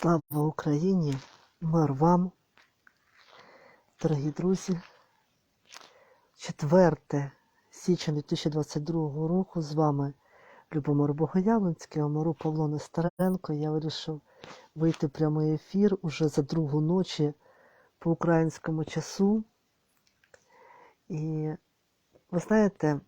Слава Україні! Мир вам, дорогі друзі. 4 січня 2022 року з вами Любомир Богоявленський, Омару Павло Нестеренко. Я вирішив вийти в прямий ефір уже за другу ночі по українському часу. І ви знаєте,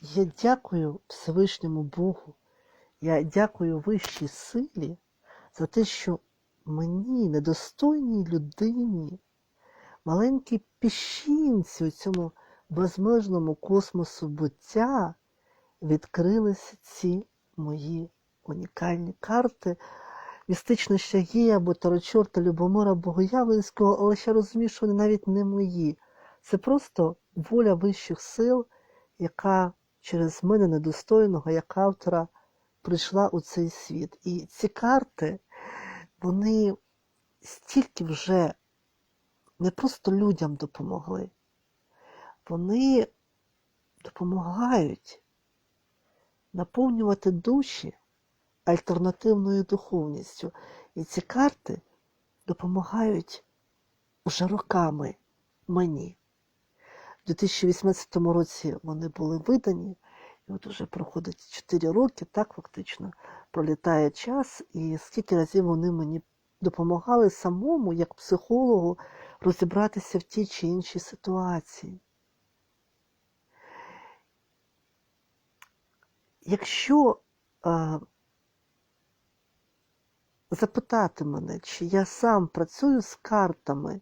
я дякую Всевишньому Богу, я дякую вищій силі за те, що мені, недостойній людині, маленькій піщинці у цьому безмежному космосу буття відкрилися ці мої унікальні карти. Містична щагія або Тарочорта Любомира Богоявленського, але ще розумію, що вони навіть не мої. Це просто воля вищих сил, яка через мене недостойного, як автора, прийшла у цей світ. І ці карти, вони стільки вже не просто людям допомогли, вони допомагають наповнювати душі альтернативною духовністю. І ці карти допомагають вже роками мені. У 2018 році вони були видані, і от уже проходить 4 роки, так фактично пролітає час, і скільки разів вони мені допомагали самому, як психологу, розібратися в тій чи іншій ситуації. Якщо е, запитати мене, чи я сам працюю з картами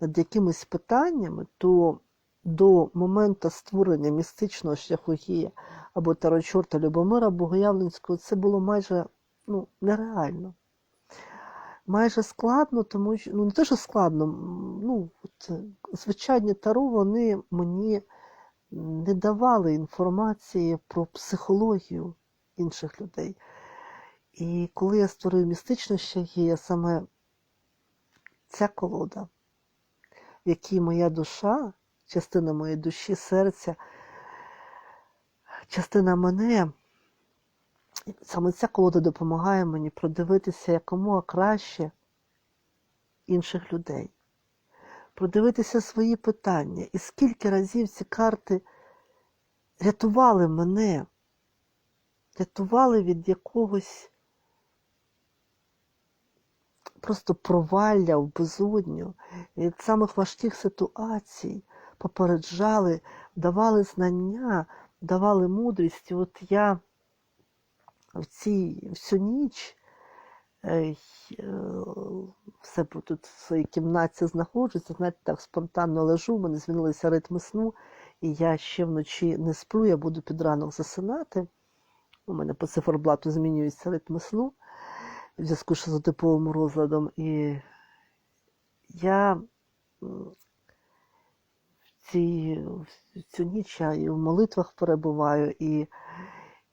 над якимись питаннями, то до моменту створення містичного шляхогія або тарочорта Любомира Богоявленського це було майже ну, нереально. Майже складно, тому що ну не те, що складно, ну, от, звичайні таро вони мені не давали інформації про психологію інших людей. І коли я створив містичне щагія, саме ця колода, в якій моя душа, частина моєї душі, серця, частина мене, саме ця колода допомагає мені продивитися якомога краще інших людей, продивитися свої питання. І скільки разів ці карти рятували мене, рятували від якогось просто провалля в безодню, від самих важких ситуацій попереджали, давали знання, давали мудрість. І от я в цій всю ніч е, в тут в своїй кімнаті знаходжуся, знаєте, так спонтанно лежу, в мене змінилися ритми сну, і я ще вночі не сплю, я буду під ранок засинати. У мене по циферблату змінюються ритми сну в зв'язку з шизотиповим розладом. І я ці, цю ніч я і в молитвах перебуваю, і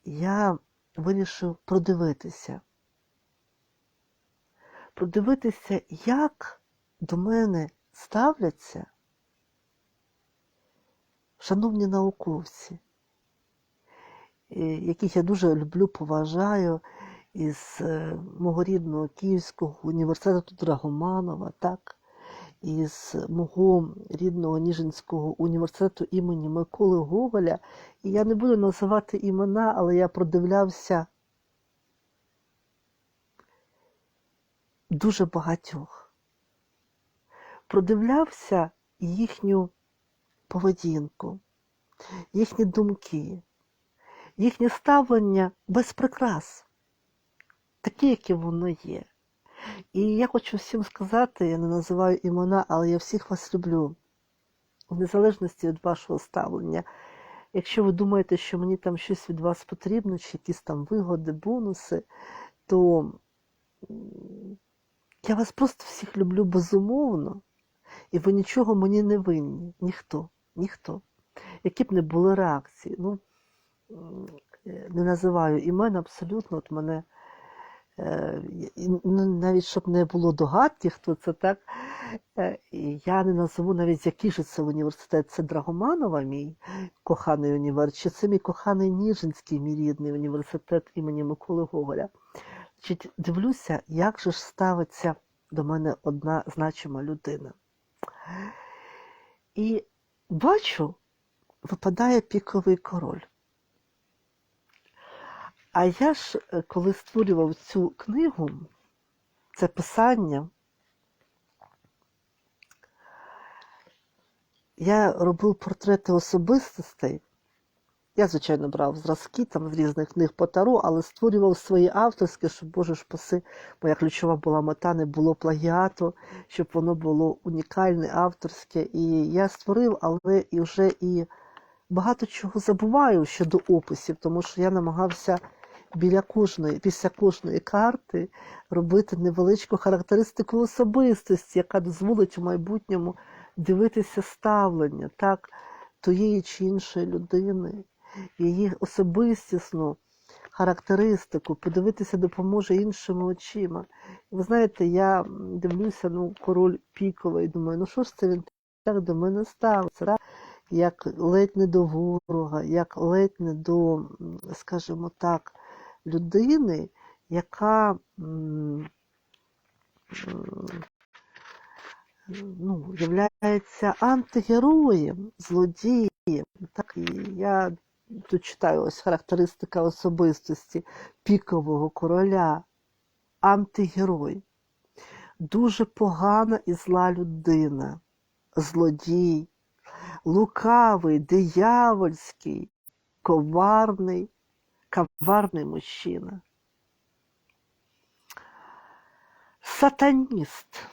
я вирішив продивитися. Продивитися, як до мене ставляться шановні науковці, яких я дуже люблю, поважаю із мого рідного Київського університету Драгоманова, так, із мого рідного Ніжинського університету імені Миколи Гоголя. І я не буду називати імена, але я продивлявся дуже багатьох. Продивлявся їхню поведінку, їхні думки, їхнє ставлення без прикрас, таке, яке воно є. І я хочу всім сказати, я не називаю імена, але я всіх вас люблю, в незалежності від вашого ставлення. Якщо ви думаєте, що мені там щось від вас потрібно, чи якісь там вигоди, бонуси, то я вас просто всіх люблю безумовно, і ви нічого мені не винні. Ніхто, ніхто. Які б не були реакції. Ну, не називаю імен абсолютно, от мене навіть щоб не було догадки, хто це так. Я не назову навіть, який же це університет. Це Драгоманова, мій коханий університет, чи це мій коханий Ніжинський, мій рідний університет імені Миколи Гоголя. Значить, дивлюся, як же ж ставиться до мене одна значима людина. І бачу, випадає піковий король. А я ж, е, коли створював цю книгу, це писання, я робив портрети особистостей. Я, звичайно, брав зразки там з різних книг по таро, але створював свої авторські, щоб, Боже ж паси, моя ключова була мета, не було плагіату, щоб воно було унікальне, авторське. І я створив, але і вже і багато чого забуваю щодо описів, тому що я намагався біля кожної, після кожної карти робити невеличку характеристику особистості, яка дозволить у майбутньому дивитися ставлення так, тієї чи іншої людини, її особистісну характеристику, подивитися допоможе іншими очима. І ви знаєте, я дивлюся, ну, король піковий, думаю, ну що ж це він так до мене ставиться? Як ледь не до ворога, як ледь не до, скажімо так, людини, яка м, ну, являється антигероєм, злодієм. Так, і я тут читаю ось характеристика особистості пікового короля, антигерой, дуже погана і зла людина, злодій, лукавий, диявольський, коварний, коварний мужчина. Сатаніст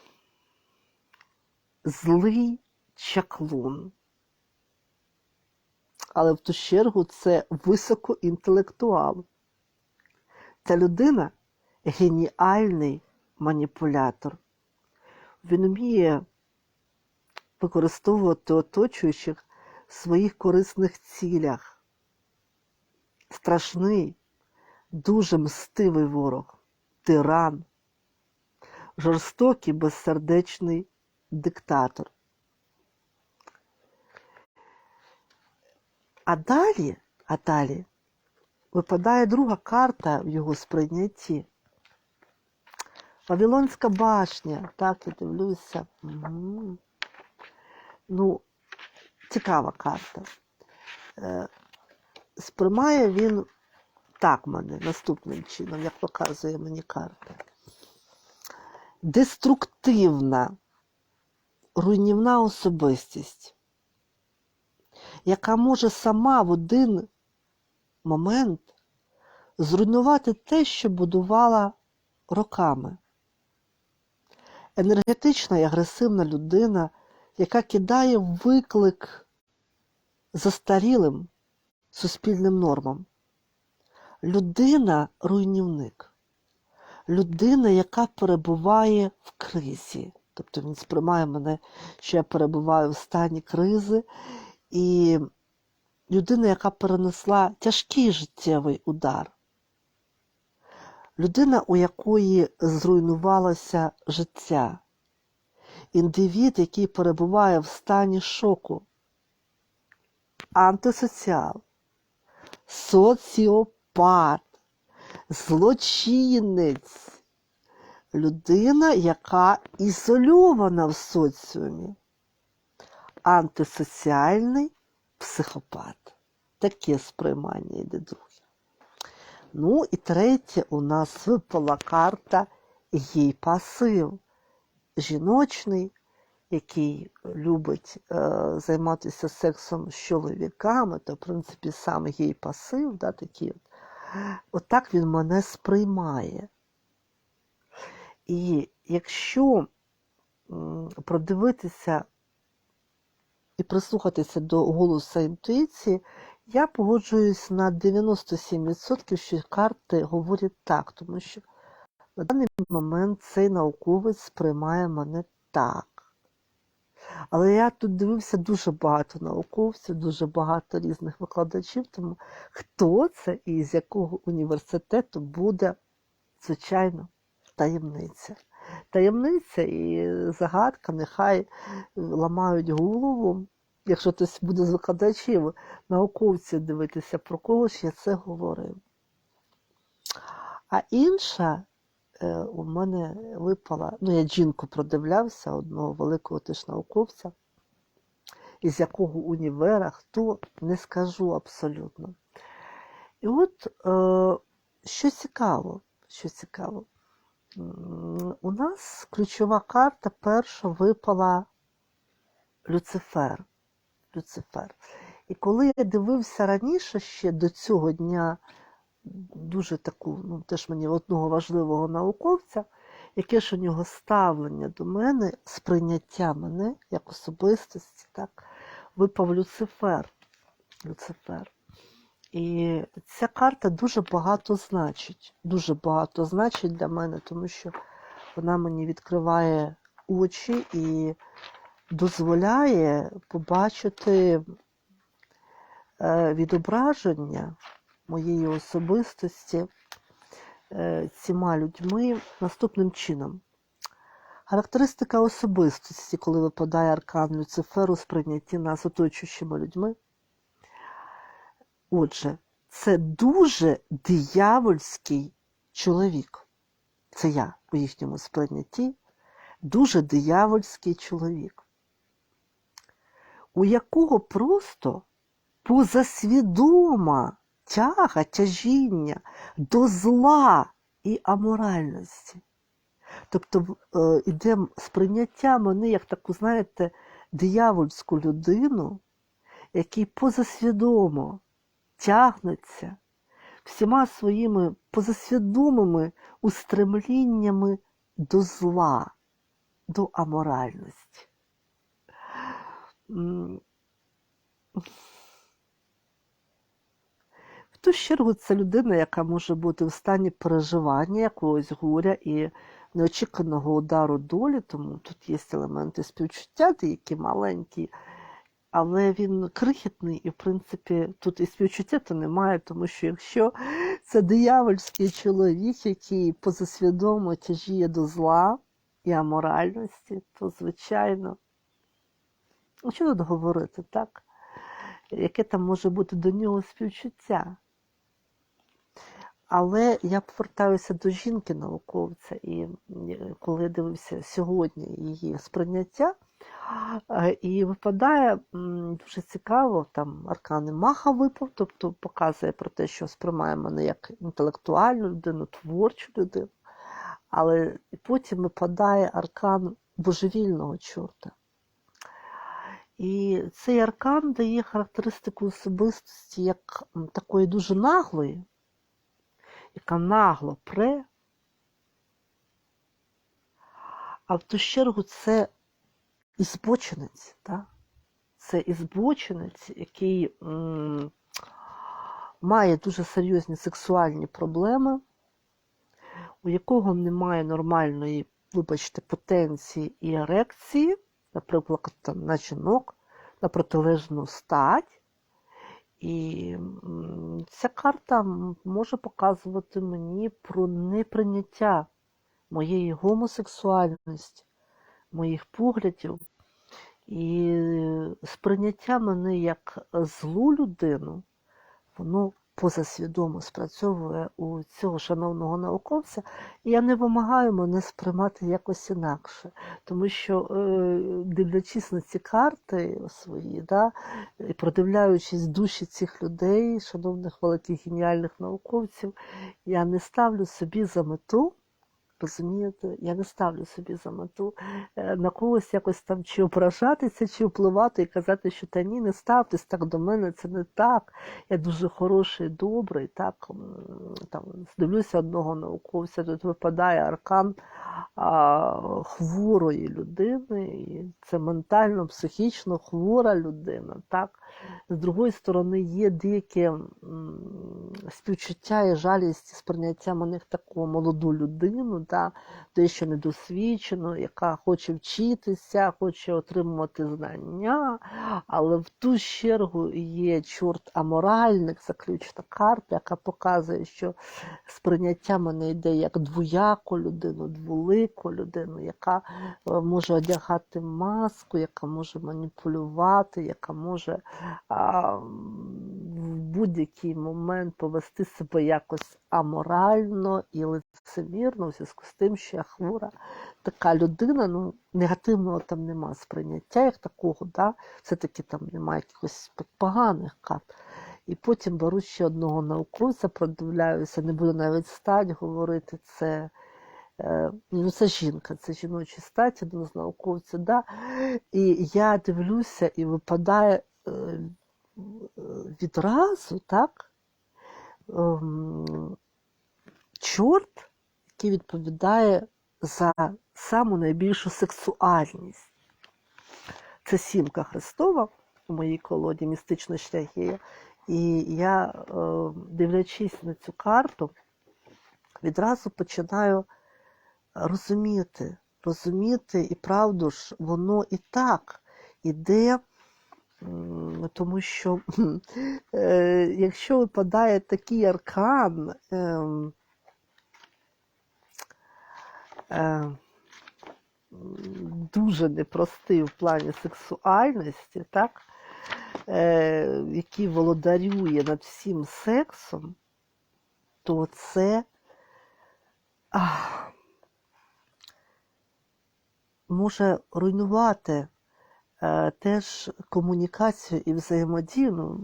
злий чаклун. Але в ту чергу це високоінтелектуал. Ця людина геніальний маніпулятор. Він вміє використовувати оточуючих в своїх корисних цілях. Страшний, дуже мстивий ворог, тиран, жорстокий, безсердечний диктатор. А далі, а далі випадає друга карта в його сприйнятті. Вавилонська башня, так, я дивлюся. Угу. Ну, цікава карта. Сприймає він так мене наступним чином, як показує мені карта. Деструктивна руйнівна особистість, яка може сама в один момент зруйнувати те, що будувала роками. Енергетична і агресивна людина, яка кидає виклик застарілим суспільним нормам. Людина руйнівник. Людина, яка перебуває в кризі. Тобто він сприймає мене, що я перебуваю в стані кризи, і людина, яка перенесла тяжкий життєвий удар. Людина, у якої зруйнувалося життя. Індивід, який перебуває в стані шоку. Антисоціал, соціопат, злочинець людина, яка ізольована в соціумі. Антисоціальний психопат. Таке сприймання йде друге. Ну і третє, у нас випала карта їй пасив. Жіночний, який любить е, займатися сексом з чоловіками, то, в принципі, саме їй пасив, да, такий от. Отак він мене сприймає. І якщо продивитися і прислухатися до голосу інтуїції, я погоджуюсь на 97%, що карти говорять так, тому що на даний момент цей науковець сприймає мене так. Але я тут дивився дуже багато науковців, дуже багато різних викладачів, тому хто це і з якого університету буде, звичайно, таємниця. Таємниця і загадка нехай ламають голову. Якщо хтось буде з викладачів, науковців дивитися, про кого ж я це говорив. А інша е, у мене випала, ну я жінку продивлявся, одного великого теж науковця, із якого універа, хто не скажу абсолютно. І от е, що цікаво, що цікаво, у нас ключова карта перша випала Люцифер. Люцифер. І коли я дивився раніше ще до цього дня дуже таку, ну теж мені одного важливого науковця, яке ж у нього ставлення до мене, сприйняття мене як особистості, так, випав Люцифер. Люцифер. І ця карта дуже багато значить. Дуже багато значить для мене, тому що вона мені відкриває очі і дозволяє побачити е, відображення моєї особистості е, цими людьми наступним чином. Характеристика особистості, коли випадає аркан Люциферу сприйнятті нас оточуючими людьми. Отже, це дуже диявольський чоловік. Це я у їхньому сприйнятті, дуже диявольський чоловік, у якого просто позасвідома тяга, тяжіння до зла і аморальності. Тобто е, іде сприйняття мене як таку, знаєте, диявольську людину, який позасвідомо тягнеться всіма своїми позасвідомими устремліннями до зла, до аморальності. Ту чергу це людина, яка може бути в стані переживання якогось горя і неочікуваного удару долі, тому тут є елементи співчуття, деякі маленькі, але він крихітний, і, в принципі, тут і співчуття то немає, тому що якщо це диявольський чоловік, який позасвідомо тяжіє до зла і аморальності, то, звичайно, ну що тут говорити, так? Яке там може бути до нього співчуття? Але я повертаюся до жінки науковця, і коли я дивився сьогодні її сприйняття, і випадає дуже цікаво, там аркани Маха випав, тобто показує про те, що сприймає мене як інтелектуальну людину, творчу людину. Але потім випадає аркан божевільного чорта. І цей аркан дає характеристику особистості як такої дуже наглої, яка нагло пре, а в ту чергу це і збочинець, так? це і збочинець, який м, має дуже серйозні сексуальні проблеми, у якого немає нормальної, вибачте, потенції і ерекції, наприклад, там, на жінок, на протилежну стать. І ця карта може показувати мені про неприйняття моєї гомосексуальності, моїх поглядів. І сприйняття мене як злу людину, воно позасвідомо спрацьовує у цього шановного науковця, і я не вимагаю мене сприймати якось інакше. Тому що, е, дивлячись на ці карти свої, да, і продивляючись душі цих людей, шановних великих геніальних науковців, я не ставлю собі за мету. Розумієте, я не ставлю собі за мету е, на когось якось там чи ображатися, чи впливати і казати, що та ні, не ставтесь так до мене, це не так. Я дуже хороший, добрий. Так там дивлюся одного науковця, тут випадає аркан а, хворої людини, і це ментально, психічно хвора людина. Так? З другої сторони, є деяке співчуття і жалість сприйняття мене таку молоду людину, да, дещо недосвідчену, яка хоче вчитися, хоче отримувати знання, але в ту чергу є чорт аморальник, заключна карта, яка показує, що сприйняття мене йде як двояку людину, дволику людину, яка е, може одягати маску, яка може маніпулювати, яка може а, будь-який момент повести себе якось аморально і лицемірно, у зв'язку з тим, що я хвора така людина, ну, негативного там нема сприйняття як такого, да? все-таки там немає якихось поганих карт. І потім беру ще одного науковця, продивляюся, не буду навіть стать говорити, це, е, ну, це жінка, це жіночі статі, один з науковців, да? і я дивлюся, і випадає е, відразу, так? Ем, чорт, який відповідає за саму найбільшу сексуальність. Це сімка Христова у моїй колоді містична шляхія. І я, е, дивлячись на цю карту, відразу починаю розуміти, розуміти, і правду ж, воно і так іде, тому що е, якщо випадає такий аркан, ем, е, дуже непростий в плані сексуальності, так? Е, який володарює над всім сексом, то це може руйнувати теж комунікацію і взаємодію. Ну,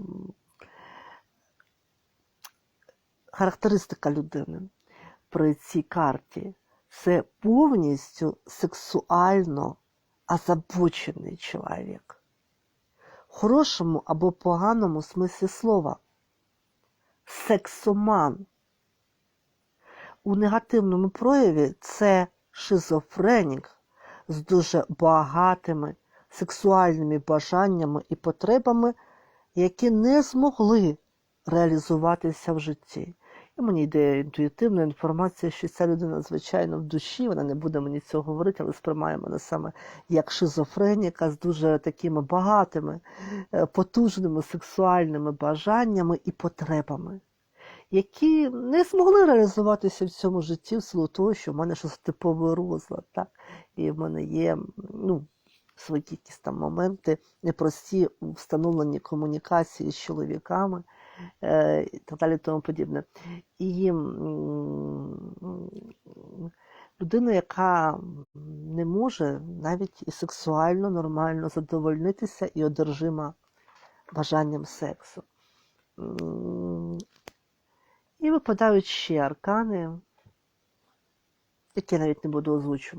характеристика людини при цій карті це повністю сексуально озабочений чоловік. В хорошому або поганому смислі слова. Сексоман. У негативному прояві це шизофренік з дуже багатими сексуальними бажаннями і потребами, які не змогли реалізуватися в житті. І мені йде інтуїтивна інформація, що ця людина, звичайно, в душі, вона не буде мені цього говорити, але сприймає мене саме як шизофреніка з дуже такими багатими, е, потужними сексуальними бажаннями і потребами, які не змогли реалізуватися в цьому житті в силу того, що в мене щось типовий розлад, так? і в мене є ну, свої якісь там моменти непрості у встановленні комунікації з чоловіками е, і так далі, тому подібне. І людина, яка не може навіть і сексуально нормально задовольнитися і одержима бажанням сексу. І випадають ще аркани, які я навіть не буду озвучувати.